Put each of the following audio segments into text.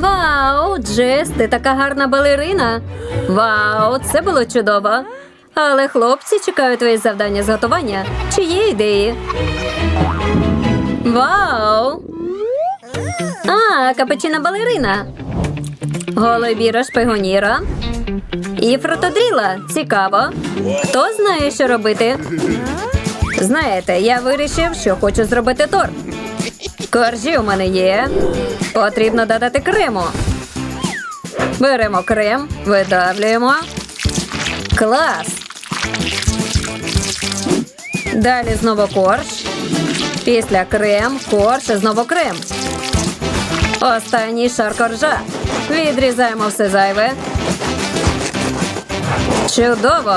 Вау, Джес, ти така гарна балерина. Вау, це було чудово. Але хлопці чекають твої завдання з готування. Чи є ідеї? Вау! А, капучина балерина. Голубіра шпигоніра. І фрутодріла. Цікаво. Хто знає, що робити? Знаєте, я вирішив, що хочу зробити торт. Коржі у мене є. Потрібно додати крему. Беремо крем, видавлюємо. Клас. Далі знову корж. Після крем, корж і знову крем. Останній шар коржа. Відрізаємо все зайве. Чудово.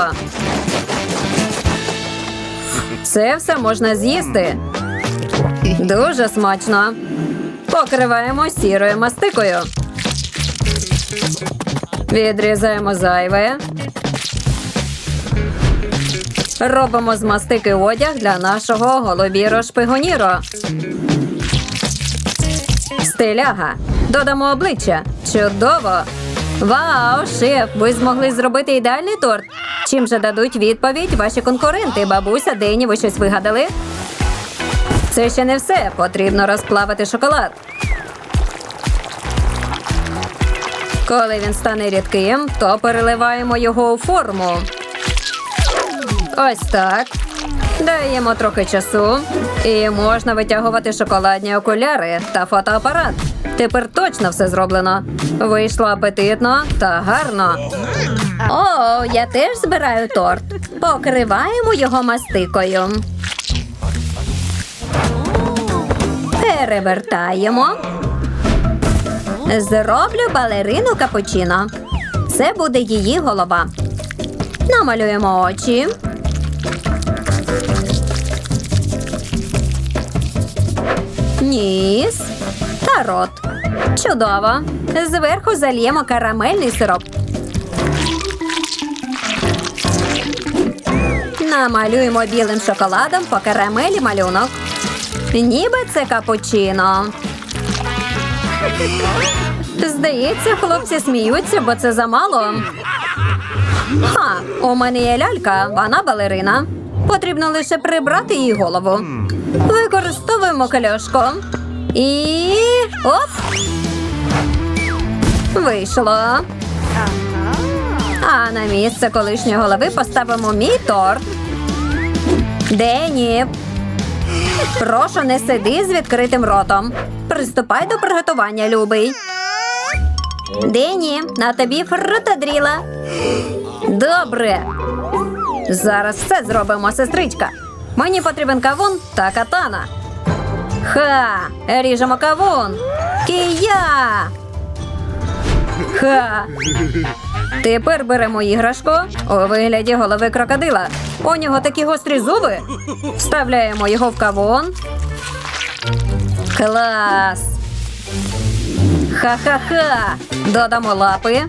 Це все можна з'їсти. Дуже смачно. Покриваємо сірою мастикою. Відрізаємо зайве. Робимо з мастики одяг для нашого голубіро шпигоніро. Стиляга. Додамо обличчя. Чудово! Вау, шеф! Ви змогли зробити ідеальний торт. Чим же дадуть відповідь ваші конкуренти? Бабуся, Дені, ви щось вигадали? Це ще не все. Потрібно розплавити шоколад. Коли він стане рідким, то переливаємо його у форму. Ось так. Даємо трохи часу. І можна витягувати шоколадні окуляри та фотоапарат. Тепер точно все зроблено. Вийшло апетитно та гарно. О, я теж збираю торт. Покриваємо його мастикою. Перевертаємо. Зроблю балерину капучино. Це буде її голова. Намалюємо очі. Ніс та рот. Чудово. Зверху зальємо карамельний сироп. Намалюємо білим шоколадом по карамелі малюнок. Ніби це капучино. Здається, хлопці сміються, бо це замало. Ха, у мене є лялька, вона балерина. Потрібно лише прибрати її голову. Використовуємо кальошку. І. оп! Вийшло. А на місце колишньої голови поставимо мій торт. Дені. Прошу, не сиди з відкритим ротом. Приступай до приготування, любий. Дені, на тобі фрутодріла. Добре. Зараз все зробимо, сестричка. Мені потрібен кавун та катана. Ха! Ріжемо кавун. Кія. Ха. Тепер беремо іграшку у вигляді голови крокодила. У нього такі гострі зуби. Вставляємо його в кавун. Клас. Ха-ха-ха. Додамо лапи.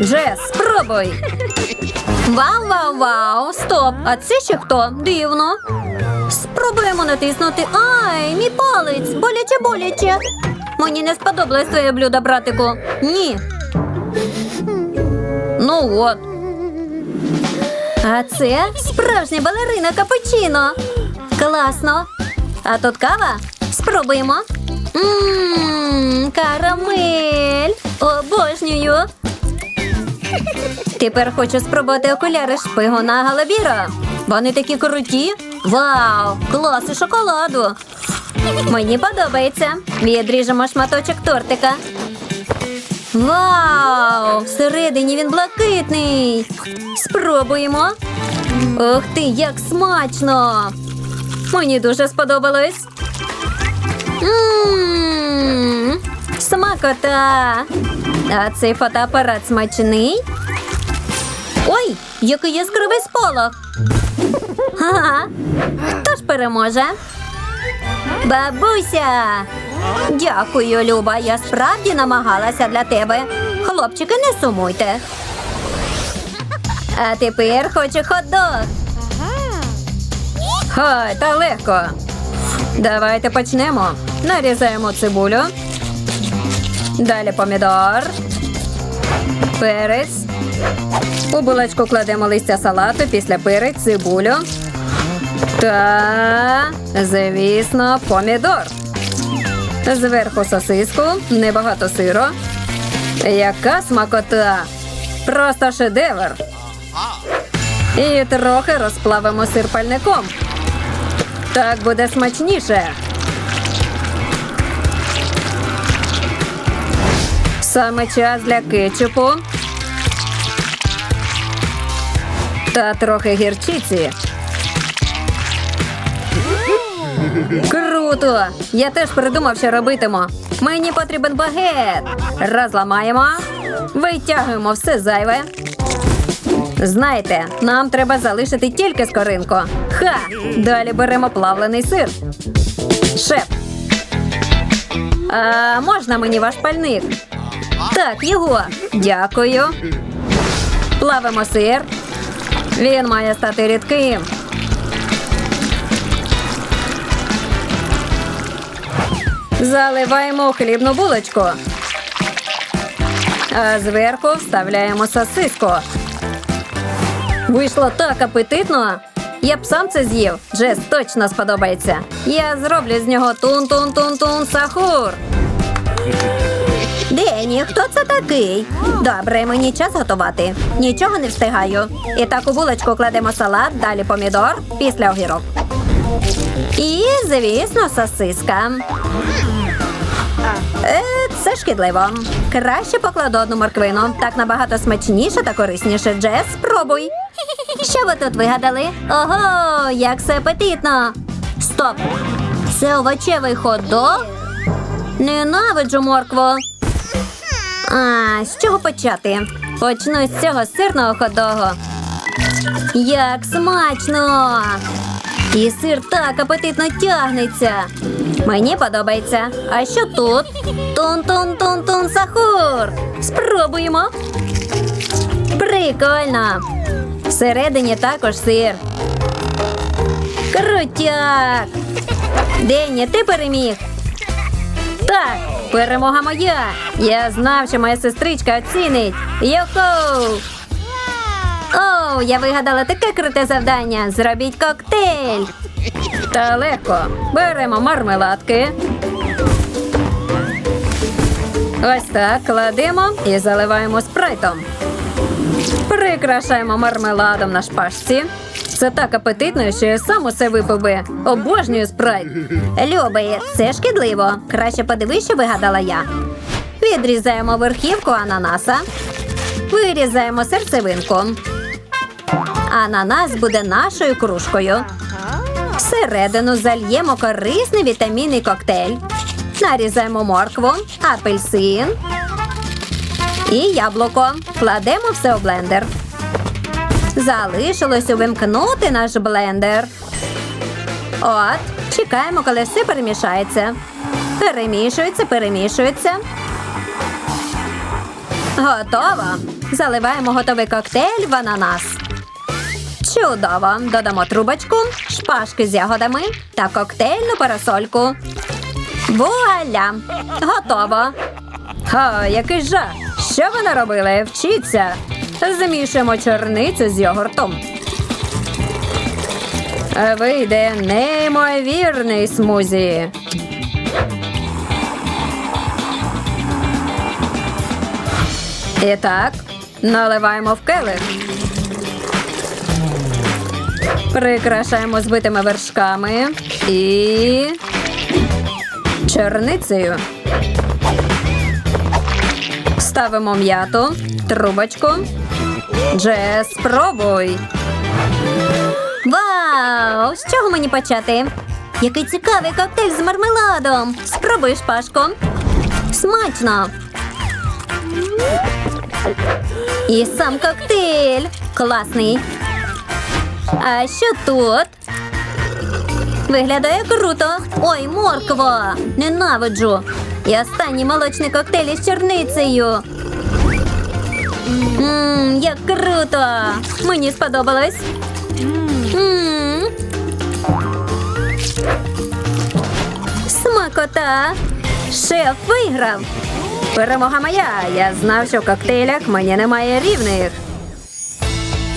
Джес, спробуй. Вау-вау-вау! Стоп! А це ще хто? Дивно. Спробуємо натиснути. Ай, мій палець! Боляче, боляче. Мені не сподобалось твоє блюдо, братику. Ні. Ну от. А це справжня балерина капучино. Класно. А тут кава? Спробуємо. Ммм, карамель. Обожнюю. Тепер хочу спробувати окуляри шпигуна Галабіра. Вони такі круті. Вау! Класи шоколаду. Мені подобається. Відріжемо шматочок тортика. Вау! Всередині він блакитний. Спробуємо. Ух ти, як смачно! Мені дуже сподобалось. Мм, Смакота. А цей фотоапарат смачний. Ой, який яскравий сполох. Ага. Хто ж переможе? Бабуся. Дякую, Люба. Я справді намагалася для тебе. Хлопчики, не сумуйте. А тепер хочу хот-дог. Хай, та легко. Давайте почнемо. Нарізаємо цибулю. Далі помідор. Перець. У булочку кладемо листя салату, після перець, цибулю. Та, звісно, помідор. Зверху сосиску, небагато сиру. Яка смакота! Просто шедевр. І трохи розплавимо сир пальником. Так буде смачніше. Саме час для кетчупу. Та трохи гірчиці. Круто! Я теж придумав, що робитиму. Мені потрібен багет. Розламаємо, витягуємо все зайве. Знаєте, нам треба залишити тільки скоринку. Ха! Далі беремо плавлений сир. Шеф. А можна мені ваш пальник? Так, його. Дякую. Плавимо сир. Він має стати рідким. Заливаємо хлібну булочку. А зверху вставляємо сосиску. Вийшло так апетитно. Я б сам це з'їв. Джес точно сподобається. Я зроблю з нього тун-тун-тун-тун сахур. Дені, хто це такий? Добре, мені час готувати. Нічого не встигаю. І так у булочку кладемо салат, далі помідор, після огірок. І, звісно, сосиска. Е, це шкідливо. Краще покладу одну морквину. Так набагато смачніше та корисніше. Джес, спробуй. Що ви тут вигадали? Ого, як це апетитно. Стоп. Це овочевий хот-дог? Ненавиджу моркву. А, з чого почати? Почну з цього сирного хот-догу. Як смачно! І сир так апетитно тягнеться. Мені подобається. А що тут? Тун-тун-тун-тун сахур. Спробуємо. Прикольно. Всередині також сир. Крутяк. Денні, ти переміг. Так, перемога моя. Я знав, що моя сестричка оцінить. Йохо! Оу, я вигадала таке круте завдання. Зробіть коктейль. Та легко. Беремо мармеладки. Ось так кладемо і заливаємо спрайтом. Прикрашаємо мармеладом на шпажці. Це так апетитно, що я сам усе випив би. Обожнюю спрайт. Люби, це шкідливо. Краще подивись, що вигадала я. Відрізаємо верхівку ананаса. Вирізаємо серцевинку. Ананас буде нашою кружкою. Всередину зальємо корисний вітамінний коктейль. Нарізаємо моркву, апельсин і яблуко. Кладемо все у блендер. Залишилось увімкнути наш блендер. От, чекаємо, коли все перемішається. Перемішується, перемішується. Готово. Заливаємо готовий коктейль в ананас. Чудово! Додамо трубочку, шпажки з ягодами та коктейльну парасольку. Вуаля! Готово! Ха, який жах! Що ви наробили? Вчіться! Замішуємо чорницю з йогуртом. Вийде неймовірний смузі. І так, наливаємо в келих. Прикрашаємо збитими вершками і чорницею. Ставимо м'яту, трубочку. Джес, спробуй. Вау! З чого мені почати? Який цікавий коктейль з мармеладом. Спробуй шпажку. Смачно. І сам коктейль. Класний. А що тут? Виглядає круто. Ой, морква! Ненавиджу. І останній молочний коктейль із чорницею. Ммм, як круто! Мені сподобалось. Ммм. Смакота! Шеф виграв! Перемога моя! Я знав, що в коктейлях мені немає рівних.